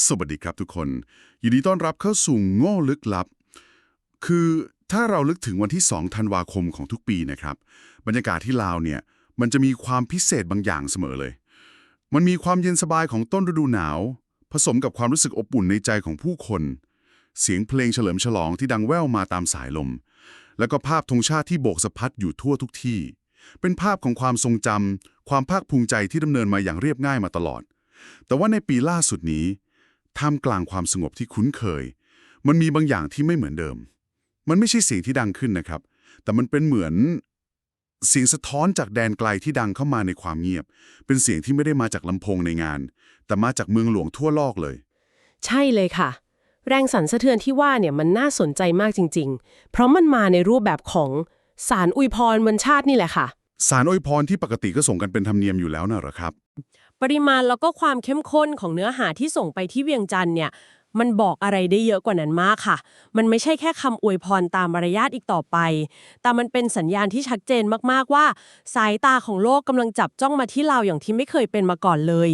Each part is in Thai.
สวัสดีครับทุกคน ยินดีต้อนรับเข้าสู่โง่ลึกลับ คือถ้าเราลึกถึงวันที่ 2 ธันวาคมของทุกปีนะครับ บรรยากาศที่ลาวเนี่ย มันจะมีความพิเศษบางอย่างเสมอเลย มันมีความเย็นสบายของต้นฤดูหนาว ผสมกับความรู้สึกอบอุ่นในใจของผู้คน เสียงเพลงเฉลิมฉลองที่ดังแว่วมาตามสายลม แล้วก็ภาพธงชาติที่โบกสะพัดอยู่ทั่วทุกที่ เป็นภาพของความทรงจำความภาคภูมิใจที่ดำเนินมาอย่างเรียบง่ายมาตลอด แต่ว่าในปีล่าสุดนี้ ท่ามกลางความสงบที่คุ้นเคย มันมีบางอย่างที่ไม่เหมือนเดิม มันไม่ใช่เสียงที่ดังขึ้นนะครับ แต่มันเป็นเหมือนเสียงสะท้อนจากแดนไกลที่ดังเข้ามาในความเงียบ เป็นเสียงที่ไม่ได้มาจากลำโพงในงาน แต่มาจากเมืองหลวงทั่วโลกเลย ใช่เลยค่ะ แรงสั่นสะเทือนที่ว่าเนี่ยมันน่าสนใจมากจริง ๆ เพราะมันมาในรูปแบบของสารอวยพรบนชาตินี่แหละค่ะ สารอวยพรที่ปกติก็ส่งกันเป็นธรรมเนียมอยู่แล้วน่ะเหรอครับ ปริมาณแล้วก็ความเข้มข้นของเนื้อหาที่ส่งไปที่เวียงจันทร์เนี่ยมันบอกอะไรได้เยอะกว่านั้นมากค่ะ มันไม่ใช่แค่คำอวยพรตามมารยาทอีกต่อไป แต่มันเป็นสัญญาณที่ชัดเจนมากๆว่า สายตาของโลกกำลังจับจ้องมาที่เราอย่างที่ไม่เคยเป็นมาก่อนเลย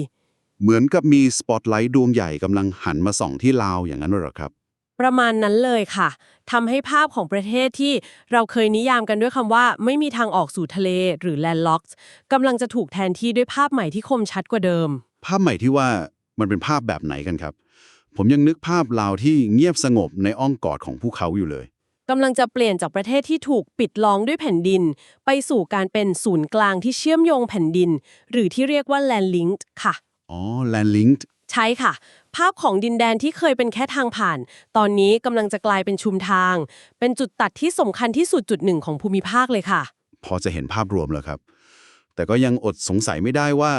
เหมือนกับมีสปอตไลท์ดวงใหญ่กำลังหันมาส่องที่ลาวอย่างนั้นหรอครับ ประมาณนั้นเลยค่ะทำให้ภาพของประเทศที่เราเคยนิยามกันด้วยคำว่า ไม่มีทางออกสู่ทะเลหรือ landlocked กำลังจะถูกแทนที่ด้วยภาพใหม่ที่คมชัดกว่าเดิม ภาพใหม่ที่ว่ามันเป็นภาพแบบไหนกันครับ ผมยังนึกภาพลาวที่เงียบสงบในอ้อมกอดของภูเขาอยู่เลยกำลังจะเปลี่ยนจากประเทศที่ถูกปิดล้อมด้วยแผ่นดิน ไปสู่การเป็นศูนย์กลางที่เชื่อมโยงแผ่นดิน หรือที่เรียกว่า land linked ค่ะอ๋อ land linked ใช่ค่ะ ภาพของดินแดนที่เคยเป็นแค่ทางผ่าน ตอนนี้กำลังจะกลายเป็นชุมทาง เป็นจุดตัดที่สำคัญที่สุดจุดหนึ่งของภูมิภาคเลยค่ะ พอจะเห็นภาพรวมแล้วครับ แต่ก็ยังอดสงสัยไม่ได้ว่า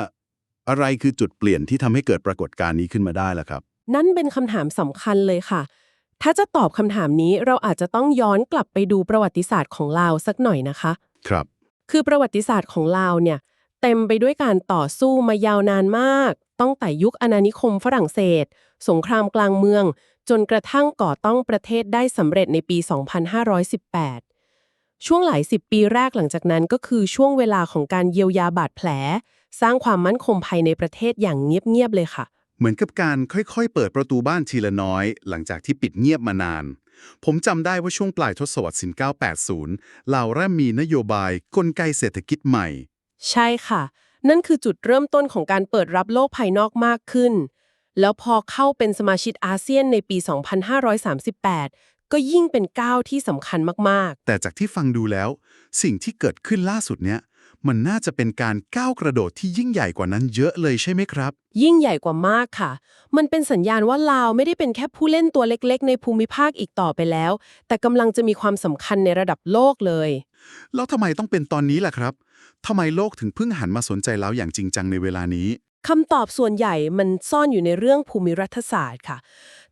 อะไรคือจุดเปลี่ยนที่ทำให้เกิดปรากฏการณ์นี้ขึ้นมาได้ล่ะครับ นั่นเป็นคำถามสำคัญเลยค่ะ ถ้าจะตอบคำถามนี้เราอาจจะต้องย้อนกลับไปดูประวัติศาสตร์ของลาวสักหน่อยนะคะ ครับ คือประวัติศาสตร์ของลาวเนี่ยเต็มไปด้วยการต่อสู้มายาวนานมาก ตั้งแต่ยุคอาณานิคมฝรั่งเศส สงครามกลางเมือง จนกระทั่งก่อตั้งประเทศได้สำเร็จในปี 2518 ช่วงหลายสิบปีแรกหลังจากนั้นก็คือช่วงเวลาของการเยียวยาบาดแผล สร้างความมั่นคงภายในประเทศอย่างเงียบ ๆ เลยค่ะ เหมือนกับการค่อยๆ เปิดประตูบ้านทีละน้อย หลังจากที่ปิดเงียบมานาน ผมจำได้ว่าช่วงปลายทศวรรษ1980ลาวเริ่มมีนโยบายกลไกเศรษฐกิจใหม่ ใช่ค่ะ นั่นคือจุดเริ่มต้นของการเปิดรับโลกภายนอกมากขึ้น แล้วพอเข้าเป็นสมาชิกอาเซียนในปี 2538 ก็ยิ่งเป็นก้าวที่สำคัญมากๆ แต่จากที่ฟังดูแล้ว สิ่งที่เกิดขึ้นล่าสุดเนี้ย มันน่าจะเป็นการก้าวกระโดดที่ยิ่งใหญ่กว่านั้นเยอะเลยใช่ไหมครับๆยิ่งใหญ่กว่ามากค่ะ มันเป็นสัญญาณว่าลาวไม่ได้เป็นแค่ผู้เล่นตัวเล็กๆ ในภูมิภาคอีกต่อไปแล้ว แต่กำลังจะมีความสำคัญในระดับโลกเลย แล้วทำไมต้องเป็นตอนนี้ล่ะครับทำไมโลกถึงเพิ่งหันมาสนใจแล้วอย่างจริงจังในเวลานี้ คำตอบส่วนใหญ่มันซ่อนอยู่ในเรื่องภูมิรัฐศาสตร์ค่ะ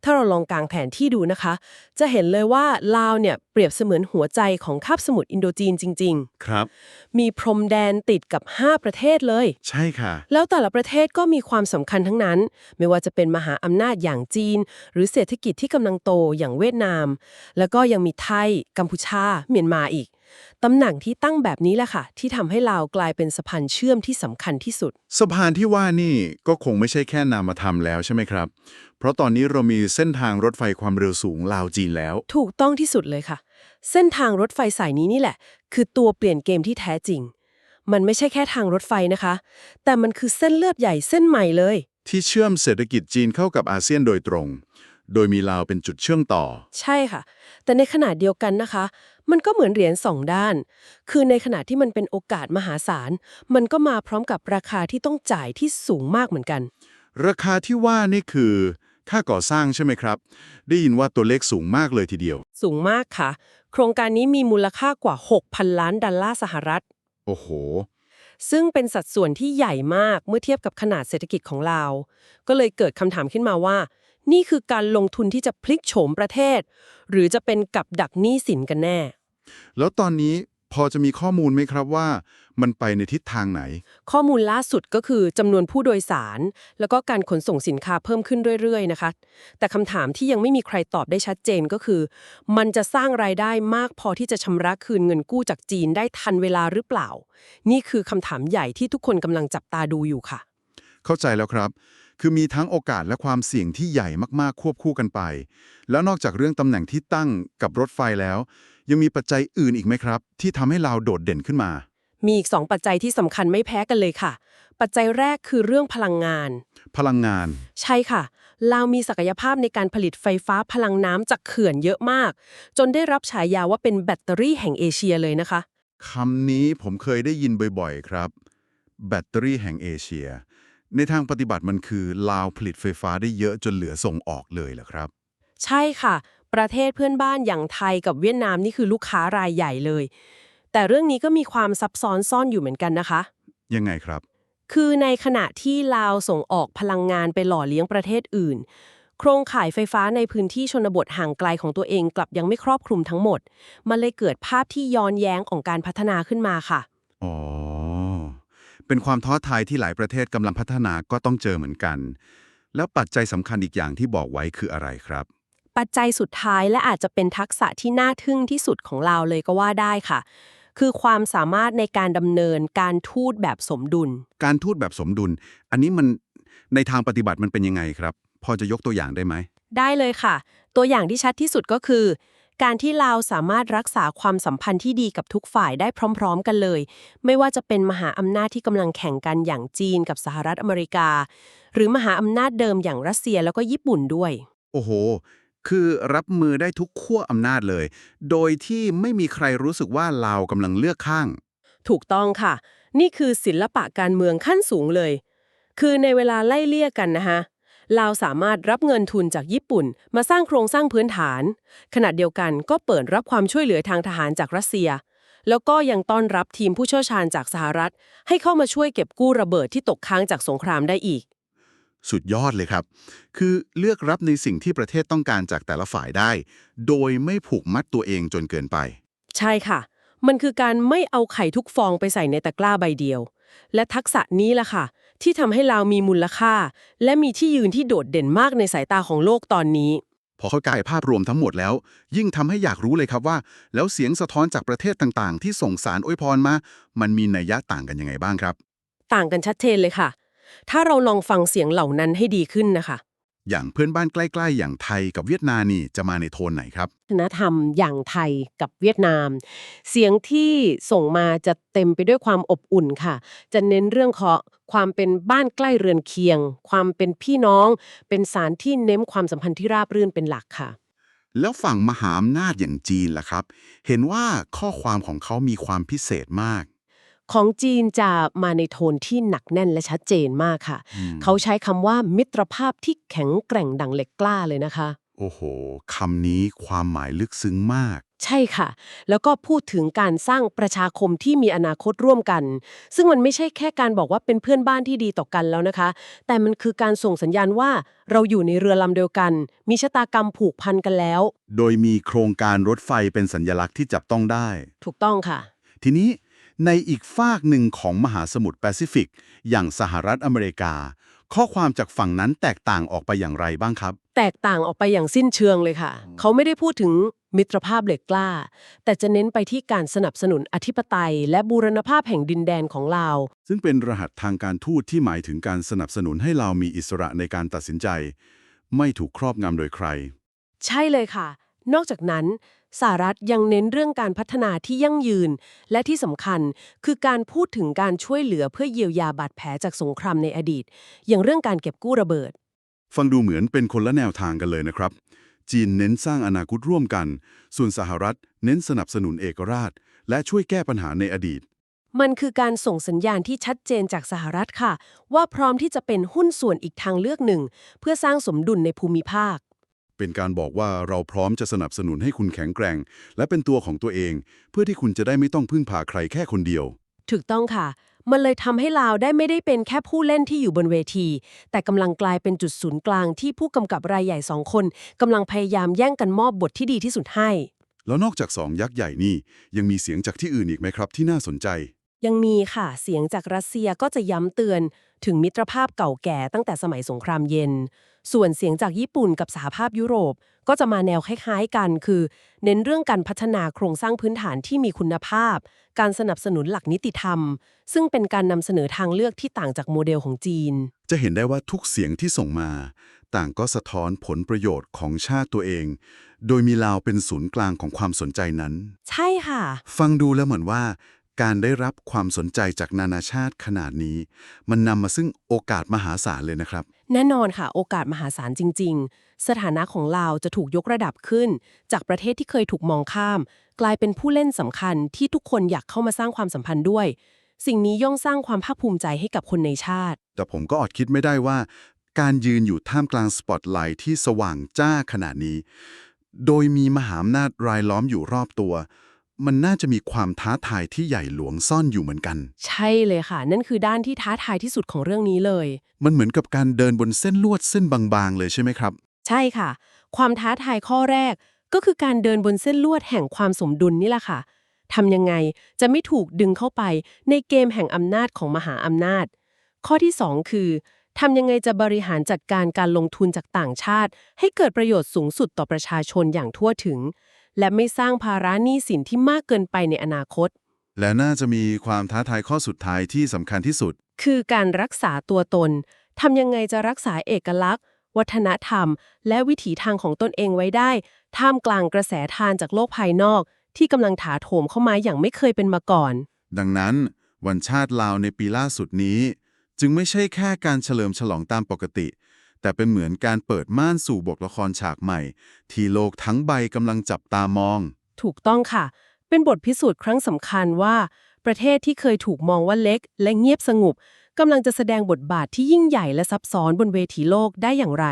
ถ้าเราลองกางแผนที่ดูนะคะ จะเห็นเลยว่าลาวเนี่ยเปรียบเสมือนหัวใจของคาบสมุทรอินโดจีนจริงครับๆมีพรมแดนติดกับ 5 ประเทศเลย ใช่ค่ะ แล้วแต่ละประเทศก็มีความสำคัญทั้งนั้น ไม่ว่าจะเป็นมหาอำนาจอย่างจีน หรือเศรษฐกิจที่กำลังโตอย่างเวียดนาม แล้วก็ยังมีไทย กัมพูชา เมียนมาอีก ตำแหน่งที่ตั้งแบบนี้แหละค่ะ ที่ทำให้ลาวกลายเป็นสะพานเชื่อมที่สำคัญที่สุด สะพานที่ว่านี่ก็คงไม่ใช่แค่นามธรรมแล้วใช่ไหมครับ เพราะตอนนี้เรามีเส้นทางรถไฟความเร็วสูงลาวจีนแล้ว ถูกต้องที่สุดเลยค่ะ เส้นทางรถไฟสายนี้นี่แหละ คือตัวเปลี่ยนเกมที่แท้จริง มันไม่ใช่แค่ทางรถไฟนะคะ แต่มันคือเส้นเลือดใหญ่เส้นใหม่เลย ที่เชื่อมเศรษฐกิจจีนเข้ากับอาเซียนโดยตรง โดยมีลาวเป็นจุดเชื่อมต่อ ใช่ค่ะ แต่ในขณะเดียวกันนะคะ มันก็เหมือนเหรียญสองด้าน คือในขณะที่มันเป็นโอกาสมหาศาล มันก็มาพร้อมกับราคาที่ต้องจ่ายที่สูงมากเหมือนกัน ราคาที่ว่านี่คือค่าก่อสร้างใช่ไหมครับ ได้ยินว่าตัวเลขสูงมากเลยทีเดียว สูงมากค่ะ โครงการนี้มีมูลค่ากว่า 6,000 ล้านดอลลาร์สหรัฐ โอ้โห ซึ่งเป็นสัดส่วนที่ใหญ่มากเมื่อเทียบกับขนาดเศรษฐกิจของลาวก็เลยเกิดคำถามขึ้นมาว่า นี่คือการลงทุนที่จะพลิกโฉมประเทศ หรือจะเป็นกับดักหนี้สินกันแน่ แล้วตอนนี้พอจะมีข้อมูลไหมครับว่า มันไปในทิศทางไหน ข้อมูลล่าสุดก็คือจำนวนผู้โดยสาร แล้วก็การขนส่งสินค้าเพิ่มขึ้นเรื่อยๆนะคะ แต่คำถามที่ยังไม่มีใครตอบได้ชัดเจนก็คือ มันจะสร้างรายได้มากพอที่จะชำระคืนเงินกู้จากจีนได้ทันเวลาหรือเปล่า นี่คือคำถามใหญ่ที่ทุกคนกำลังจับตาดูอยู่ค่ะ เข้าใจแล้วครับ คือมีทั้งโอกาสและความเสี่ยงที่ใหญ่มากๆควบคู่กันไป แล้วนอกจากเรื่องตำแหน่งที่ตั้งกับรถไฟแล้ว ยังมีปัจจัยอื่นอีกไหมครับ ที่ทำให้ลาวโดดเด่นขึ้นมา มีอีกสองปัจจัยที่สำคัญไม่แพ้กันเลยค่ะ ปัจจัยแรกคือเรื่องพลังงาน พลังงาน ใช่ค่ะ ลาวมีศักยภาพในการผลิตไฟฟ้าพลังน้ำจากเขื่อนเยอะมาก จนได้รับฉายาว่าเป็นแบตเตอรี่แห่งเอเชียเลยนะคะ คำนี้ผมเคยได้ยินบ่อยๆ ครับ แบตเตอรี่แห่งเอเชีย ในทางปฏิบัติมันคือลาวผลิตไฟฟ้าได้เยอะจนเหลือส่งออกเลยเหรอครับ ใช่ค่ะ ประเทศเพื่อนบ้านอย่างไทยกับเวียดนามนี่คือลูกค้ารายใหญ่เลย แต่เรื่องนี้ก็มีความซับซ้อนซ่อนอยู่เหมือนกันนะคะ ยังไงครับ คือในขณะที่ลาวส่งออกพลังงานไปหล่อเลี้ยงประเทศอื่น โครงข่ายไฟฟ้าในพื้นที่ชนบทห่างไกลของตัวเองกลับยังไม่ครอบคลุมทั้งหมด มันเลยเกิดภาพที่ย้อนแย้งของการพัฒนาขึ้นมาค่ะ อ๋อ เป็นความท้อทายที่หลายประเทศกำลังพัฒนาก็ต้องเจอเหมือนกัน แล้วปัจจัยสำคัญอีกอย่างที่บอกไว้คืออะไรครับ ปัจจัยสุดท้ายและอาจจะเป็นทักษะที่น่าทึ่งที่สุดของเราเลยก็ว่าได้ค่ะ คือความสามารถในการดำเนินการทูตแบบสมดุล การทูตแบบสมดุล อันนี้มันในทางปฏิบัติมันเป็นยังไงครับ พอจะยกตัวอย่างได้ไหม ได้เลยค่ะ ตัวอย่างที่ชัดที่สุดก็คือ การที่ลาวสามารถรักษาความสัมพันธ์ที่ดีกับทุกฝ่ายได้พร้อม ๆ กันเลย ไม่ว่าจะเป็นมหาอำนาจที่กำลังแข่งกันอย่างจีนกับสหรัฐอเมริกา หรือมหาอำนาจเดิมอย่างรัสเซียแล้วก็ญี่ปุ่นด้วย โอ้โห คือรับมือได้ทุกขั้วอำนาจเลย โดยที่ไม่มีใครรู้สึกว่าลาวกำลังเลือกข้าง ถูกต้องค่ะ นี่คือศิลปะการเมืองขั้นสูงเลย คือในเวลาไล่เลี่ยกันนะคะลาวสามารถรับเงินทุนจากญี่ปุ่น มาสร้างโครงสร้างพื้นฐาน ขณะเดียวกันก็เปิดรับความช่วยเหลือทางทหารจากรัสเซีย แล้วก็ยังต้อนรับทีมผู้เชี่ยวชาญจากสหรัฐ ให้เข้ามาช่วยเก็บกู้ระเบิดที่ตกค้างจากสงครามได้อีก สุดยอดเลยครับ คือเลือกรับในสิ่งที่ประเทศต้องการจากแต่ละฝ่ายได้ โดยไม่ผูกมัดตัวเองจนเกินไป ใช่ค่ะ มันคือการไม่เอาไข่ทุกฟองไปใส่ในตะกร้าใบเดียว และทักษะนี้ล่ะค่ะ ที่ทำให้ลาวมีมูลค่า และมีที่ยืนที่โดดเด่นมากในสายตาของโลกตอนนี้ พอเข้าใจภาพรวมทั้งหมดแล้ว ยิ่งทำให้อยากรู้เลยครับว่า แล้วเสียงสะท้อนจากประเทศต่างๆ ที่ส่งสารอวยพรมา มันมีนัยยะต่างกันยังไงบ้างครับ ต่างกันชัดเจนเลยค่ะ ถ้าเราลองฟังเสียงเหล่านั้นให้ดีขึ้นนะคะ อย่างเพื่อนบ้านใกล้ ๆ อย่างไทยกับเวียดนามนี่จะมาในโทนไหนครับ วัฒนธรรมอย่างไทยกับเวียดนาม เสียงที่ส่งมาจะเต็มไปด้วยความอบอุ่นค่ะ จะเน้นเรื่องของความเป็นบ้านใกล้เรือนเคียง ความเป็นพี่น้อง เป็นสารที่เน้นความสัมพันธ์ที่ราบรื่นเป็นหลักค่ะ แล้วฝั่งมหาอำนาจอย่างจีนล่ะครับ เห็นว่าข้อความของเขามีความพิเศษมาก ของจีนจะมาในโทนที่หนักแน่นและชัดเจนมากค่ะอืมเขาใช้คำว่ามิตรภาพที่แข็งแกร่งดังเหล็กกล้าเลยนะคะ โอ้โหคำนี้ความหมายลึกซึ้งมาก ใช่ค่ะ แล้วก็พูดถึงการสร้างประชาคมที่มีอนาคตร่วมกัน ซึ่งมันไม่ใช่แค่การบอกว่าเป็นเพื่อนบ้านที่ดีต่อกันแล้วนะคะ แต่มันคือการส่งสัญญาณว่าเราอยู่ในเรือลำเดียวกัน มีชะตากรรมผูกพันกันแล้ว โดยมีโครงการรถไฟเป็นสัญญลักษณ์ที่จับต้องได้ ถูกต้องค่ะ ทีนี้ ในอีกฝากหนึ่งของมหาสมุทรแปซิฟิก อย่างสหรัฐอเมริกา ข้อความจากฝั่งนั้นแตกต่างออกไปอย่างไรบ้างครับ แตกต่างออกไปอย่างสิ้นเชิงเลยค่ะ เขาไม่ได้พูดถึงมิตรภาพเหล็กกล้า แต่จะเน้นไปที่การสนับสนุนอธิปไตย และบูรณภาพแห่งดินแดนของลาว ซึ่งเป็นรหัสทางการทูตที่หมายถึงการสนับสนุนให้เรามีอิสระในการตัดสินใจ ไม่ถูกครอบงำโดยใคร ใช่เลยค่ะ นอกจากนั้น สหรัฐยังเน้นเรื่องการพัฒนาที่ยั่งยืน และที่สำคัญคือการพูดถึงการช่วยเหลือเพื่อเยียวยาบาดแผลจากสงครามในอดีต อย่างเรื่องการเก็บกู้ระเบิด ฟังดูเหมือนเป็นคนละแนวทางกันเลยนะครับ จีนเน้นสร้างอนาคตร่วมกัน ส่วนสหรัฐเน้นสนับสนุนเอกราช และช่วยแก้ปัญหาในอดีต มันคือการส่งสัญญาณที่ชัดเจนจากสหรัฐค่ะ ว่าพร้อมที่จะเป็นหุ้นส่วนอีกทางเลือกหนึ่ง เพื่อสร้างสมดุลในภูมิภาค เป็นการบอกว่าเราพร้อมจะสนับสนุนให้คุณแข็งแกร่ง และเป็นตัวของตัวเอง เพื่อที่คุณจะได้ไม่ต้องพึ่งพาใครแค่คนเดียว ถูกต้องค่ะ มันเลยทำให้ลาวได้ไม่ได้เป็นแค่ผู้เล่นที่อยู่บนเวที แต่กำลังกลายเป็นจุดศูนย์กลางที่ผู้กำกับรายใหญ่สองคนกำลังพยายามแย่งกันมอบบทที่ดีที่สุดให้ แล้วนอกจากสองยักษ์ใหญ่นี่ยังมีเสียงจากที่อื่นอีกไหมครับ ที่น่าสนใจ ยังมีค่ะเสียงจากรัสเซียก็จะย้ำเตือน ถึงมิตรภาพเก่าแก่ตั้งแต่สมัยสงครามเย็น ส่วนเสียงจากญี่ปุ่นกับสหภาพยุโรป ก็จะมาแนวคล้ายๆกัน คือ เน้นเรื่องการพัฒนาโครงสร้างพื้นฐานที่มีคุณภาพ การสนับสนุนหลักนิติธรรม ซึ่งเป็นการนำเสนอทางเลือกที่ต่างจากโมเดลของจีน จะเห็นได้ว่าทุกเสียงที่ส่งมา ต่างก็สะท้อนผลประโยชน์ของชาติตัวเอง โดยมีลาวเป็นศูนย์กลางของความสนใจนั้น ใช่ค่ะ ฟังดูแล้วเหมือนว่าการได้รับความสนใจจากนานาชาติขนาดนี้ มันนำมาซึ่งโอกาสมหาศาลเลยนะครับ แน่นอนค่ะ โอกาสมหาศาลจริง ๆ สถานะของลาวจะถูกยกระดับขึ้น จากประเทศที่เคยถูกมองข้าม กลายเป็นผู้เล่นสำคัญที่ทุกคนอยากเข้ามาสร้างความสัมพันธ์ด้วย สิ่งนี้ย่อมสร้างความภาคภูมิใจให้กับคนในชาติ แต่ผมก็อดคิดไม่ได้ว่า การยืนอยู่ท่ามกลางสปอตไลท์ที่สว่างจ้าขนาดนี้ โดยมีมหาอำนาจรายล้อมอยู่รอบตัว มันน่าจะมีความท้าทายที่ใหญ่หลวงซ่อนอยู่เหมือนกัน ใช่เลยค่ะ นั่นคือด้านที่ท้าทายที่สุดของเรื่องนี้เลย มันเหมือนกับการเดินบนเส้นลวดเส้นบางๆ เลยใช่ไหมครับ ใช่ค่ะ ความท้าทายข้อแรกก็คือการเดินบนเส้นลวดแห่งความสมดุลนี่แหละค่ะทำยังไงจะไม่ถูกดึงเข้าไปในเกมแห่งอำนาจของมหาอำนาจ ข้อที่ 2 คือทำยังไงจะบริหารจัดการการลงทุนจากต่างชาติ ให้เกิดประโยชน์สูงสุดต่อประชาชนอย่างทั่วถึง และไม่สร้างภาระหนี้สินที่มากเกินไปในอนาคต และน่าจะมีความท้าทายข้อสุดท้ายที่สำคัญที่สุด คือการรักษาตัวตนทำยังไงจะรักษาเอกลักษณ์ วัฒนธรรม และวิถีทางของตนเองไว้ได้ ท่ามกลางกระแสทานจากโลกภายนอก ที่กำลังถาโถมเข้ามาอย่างไม่เคยเป็นมาก่อน ดังนั้น วันชาติลาวในปีล่าสุดนี้ จึงไม่ใช่แค่การเฉลิมฉลองตามปกติ แต่เป็นเหมือนการเปิดม่านสู่บทละครฉากใหม่ ที่โลกทั้งใบกำลังจับตามอง ถูกต้องค่ะ เป็นบทพิสูจน์ครั้งสำคัญว่า ประเทศที่เคยถูกมองว่าเล็ก และเงียบสงบกำลังจะแสดงบทบาทที่ยิ่งใหญ่และซับซ้อนบนเวทีโลกได้อย่างไร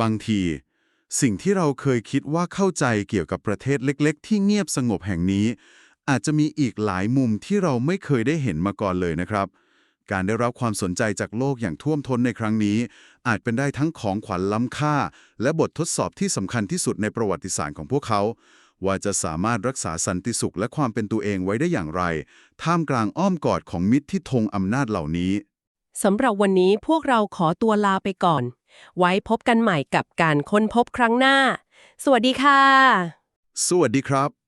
บางที สิ่งที่เราเคยคิดว่าเข้าใจเกี่ยวกับประเทศเล็ก ๆ ที่เงียบสงบแห่งนี้ อาจจะมีอีกหลายมุมที่เราไม่เคยได้เห็นมาก่อนเลยนะครับ การได้รับความสนใจจากโลกอย่างท่วมท้นในครั้งนี้ อาจเป็นได้ทั้งของขวัญล้ำค่า และบททดสอบที่สำคัญที่สุดในประวัติศาสตร์ของพวกเขา ว่าจะสามารถรักษาสันติสุขและความเป็นตัวเองไว้ได้อย่างไร ท่ามกลางอ้อมกอดของมิตรที่ธงอำนาจเหล่านี้สำหรับวันนี้พวกเราขอตัวลาไปก่อน ไว้พบกันใหม่กับการค้นพบครั้งหน้า สวัสดีค่ะ สวัสดีครับ